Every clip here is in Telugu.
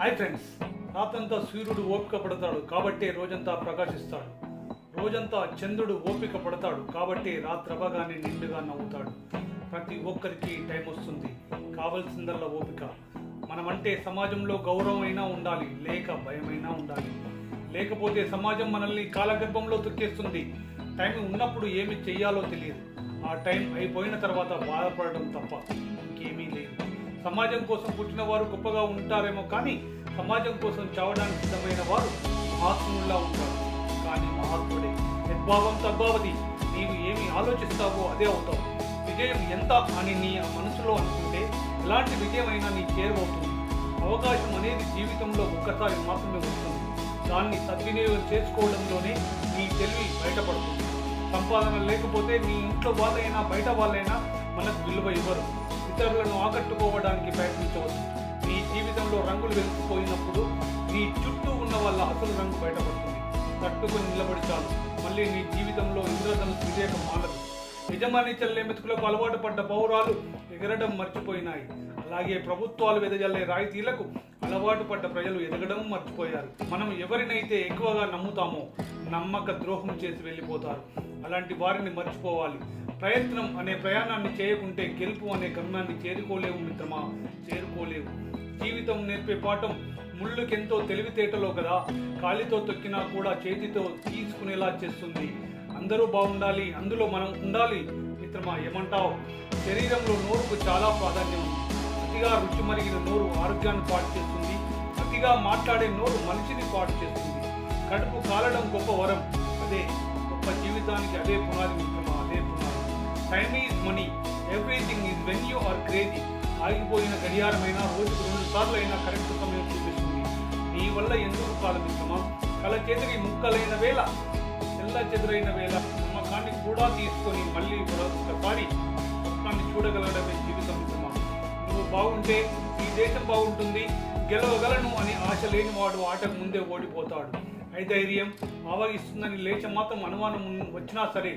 హాయ్ ఫ్రెండ్స్ రాత్రంతా సూర్యుడు ఓపిక పడతాడు కాబట్టే రోజంతా ప్రకాశిస్తాడు. రోజంతా చంద్రుడు ఓపిక పడతాడు కాబట్టి రాత్రవగానే నిండుగా నవ్వుతాడు. ప్రతి ఒక్కరికి టైం వస్తుంది. కావలసిందల్లా ఓపిక. మనమంటే సమాజంలో గౌరవమైనా ఉండాలి లేక భయమైనా ఉండాలి. లేకపోతే సమాజం మనల్ని కాలగర్భంలో తొక్కేస్తుంది టైం ఉన్నప్పుడు ఏమి చెయ్యాలో తెలియదు. ఆ టైం అయిపోయిన తర్వాత బాధపడడం తప్ప ఇంకేమీ లేదు. సమాజం కోసం పుట్టిన వారు గొప్పగా ఉంటారేమో కానీ సమాజం కోసం చావడానికి సిద్ధమైన వారు మహాత్ముల్లా ఉంటారు. కానీ మహాత్ముడే యద్భావం తద్భావతి నీవు ఏమి ఆలోచిస్తావో అదే అవుతావు. విజయం ఎంత అని నీ మనసులో అనుకుంటే ఎలాంటి విజయమైనా నీ చేరువవుతుంది. అవకాశం అనేది జీవితంలో ఒక్కసారి మాత్రమే వస్తుంది. దాన్ని సద్వినియోగం చేసుకోవడంలోనే నీ తెలివి బయటపడుతుంది. సంపాదన లేకపోతే నీ ఇంట్లో వాళ్ళైనా బయట వాళ్ళైనా మనకు విలువ ఇవ్వరు. ఇతరులను ఆకట్టుకోవడానికి ప్రయత్నించవచ్చు. మీ జీవితంలో రంగులు వెలిసిపోయినప్పుడు మీ చుట్టూ ఉన్న వాళ్ళ అసలు రంగు బయటపడుతుంది. తట్టుకొని నిలబడి చాలు. మళ్ళీ నీ జీవితంలో ఇంద్రధనుసు వివేకం మానదు యజమాని చల్లే మెతుకులకు అలవాటు పడ్డ పౌరాలు ఎగరడం మర్చిపోయినాయి. అలాగే ప్రభుత్వాలు వెదజల్లే రాయితీలకు అలవాటు పడ్డ ప్రజలు ఎదగడం మర్చిపోయారు. మనం ఎవరినైతే ఎక్కువగా నమ్ముతామో నమ్మక ద్రోహం చేసి వెళ్ళిపోతారు. అలాంటి వారిని మర్చిపోవాలి. ప్రయత్నం అనే ప్రయాణాన్ని చేయకుంటే గెలుపు అనే గమ్యాన్ని చేరుకోలేవు మిత్రమా చేరుకోలేవు. జీవితం నేర్పే పాఠం ముళ్ళుకెంతో తెలివితేటలో కదా కాలితో తొక్కినా కూడా చేతితో తీసుకునేలా చేస్తుంది. అందరూ బాగుండాలి అందులో మనం ఉండాలి మిత్రమా ఏమంటావు? శరీరంలో నోరుకు చాలా ప్రాధాన్యం. అతిగా రుచి మరిగిన నోరు ఆరోగ్యాన్ని పాటు చేస్తుంది. అతిగా మాట్లాడే నోరు మనిషిని పాటు చేస్తుంది. కడుపు కాలడం గొప్ప వరం. అదే గొప్ప జీవితానికి అదే పునాది మిత్రమా. అదే పునాది time is money everything is when you are crazy ఆగిపోయిన గడియారమైనా రోజుకు రెండు సార్లు అయినా కరెక్ట్ సమయం చూపిస్తుంది నీ వల్ల ఎందుకు కాదు మిత్రమా? కల చెదిరి ముక్కలైన వేళ తెల్ల చెదురైన వేళ నమ్మకాన్ని కూడా తీసుకొని మళ్ళీ ఒకసారి స్వప్నాన్ని చూడగలగడమే జీవితం మిత్రమా. నువ్వు బాగుంటే ఈ దేశం బాగుంటుంది గెలవగలను అని ఆశ లేని వాడు ఆటకు ముందే ఓడిపోతాడు. ఐధైర్యం ఆవగిస్తుందని లేచ మాత్రం అనుమానం వచ్చినా సరే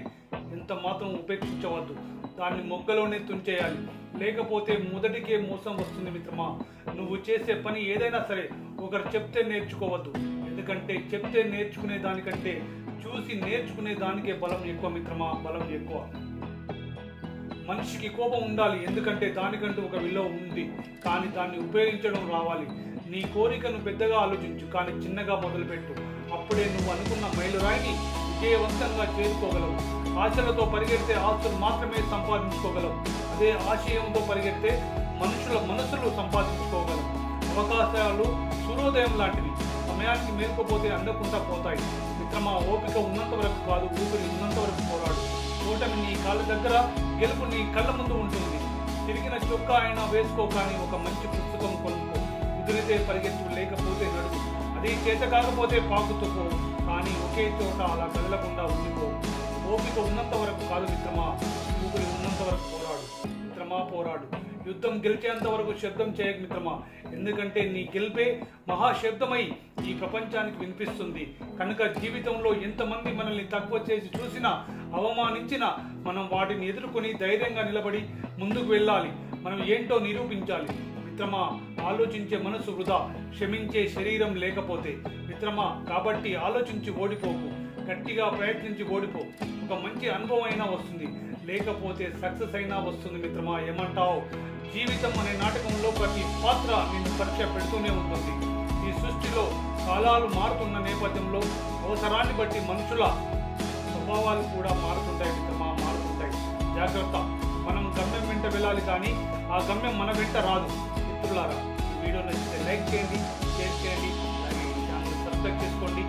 ఎంత మాత్రం ఉపేక్షించవద్దు. దాన్ని మొగ్గలోనే తుంచేయాలి. లేకపోతే మొదటికే మోసం వస్తుంది మిత్రమా. నువ్వు చేసే పని ఏదైనా సరే ఒకరు చెప్తే నేర్చుకోవద్దు. ఎందుకంటే చెప్తే నేర్చుకునే దానికంటే చూసి నేర్చుకునే దానికే బలం ఎక్కువ మిత్రమా బలం ఎక్కువ. మనిషికి కోపం ఉండాలి ఎందుకంటే దానికంటూ ఒక విలువ ఉంది. కానీ దాన్ని ఉపయోగించడం రావాలి. నీ కోరికను పెద్దగా ఆలోచించు కానీ చిన్నగా మొదలుపెట్టు. అప్పుడే నువ్వు అనుకున్న మైలురాయిని విజయవంతంగా చేరుకోగలవు. ఆశలతో పరిగెడితే ఆస్తులు మాత్రమే సంపాదించుకోగలవు అదే ఆశయంతో పరిగెడితే మనుషుల మనసులు సంపాదించుకోగలవు అవకాశాలు సూర్యోదయం లాంటివి. సమయానికి మేలుకోపోతే అందకుండా పోతాయి. విక్రమ ఓపిక ఉన్నంత వరకు కాదు ఊపిరి ఉన్నంత వరకు పోరాడు. ఓటమి నీ కాళ్ళ దగ్గర గెలుపు నీ కళ్ళ ముందు ఉంటుంది. తిరిగిన చొక్కా అయినా వేసుకో కానీ ఒక మంచి పుస్తకం కొనుక్కో. కుదిరితే పరిగెత్తు లేకపోతే నడుపు అది చేత కాకపోతే పాకుతూ కానీ ఒకే చోట అలా కదలకుండా ఉండిపో. ఓపిక ఉన్నంత వరకు కాదు మిత్రమా ఊపిరి ఉన్నంత వరకు పోరాడు. మిత్రమా పోరాడు. యుద్ధం గెలిచేంత వరకు శబ్దం చేయక మిత్రమా. ఎందుకంటే నీ గెలిపే మహాశబ్దమై ఈ ప్రపంచానికి వినిపిస్తుంది. కనుక జీవితంలో ఎంతమంది మనల్ని తక్కువ చేసి చూసినా అవమానించినా మనం వాటిని ఎదుర్కొని ధైర్యంగా నిలబడి ముందుకు వెళ్ళాలి. మనం ఏంటో నిరూపించాలి. మిత్రమా ఆలోచించే మనసు వృధా. క్షమించే శరీరం లేకపోతే. మిత్రమా కాబట్టి ఆలోచించి ఓడిపోకు. గట్టిగా ప్రయత్నించి ఓడిపో. ఒక మంచి అనుభవం అయినా వస్తుంది. లేకపోతే సక్సెస్ అయినా వస్తుంది మిత్రమా ఏమంటావు? జీవితం అనే నాటకంలో ప్రతి పాత్ర నిన్ను పరీక్ష పెడుతూనే ఉంటుంది. ఈ సృష్టిలో కాలాలు మారుతున్న నేపథ్యంలో అవసరాన్ని బట్టి మనుషుల స్వభావాలు కూడా మారుతుంటాయి మిత్రమా మారుతుంటాయి. జాగ్రత్త. మనం గమ్యం వెంట వెళ్ళాలి కానీ ఆ గమ్యం మన వెంట రాదు. మిత్రులారా వీడియో నచ్చితే లైక్ చేయండి షేర్ చేయండి అలాగే ఛానల్ సబ్స్క్రైబ్ చేసుకోండి.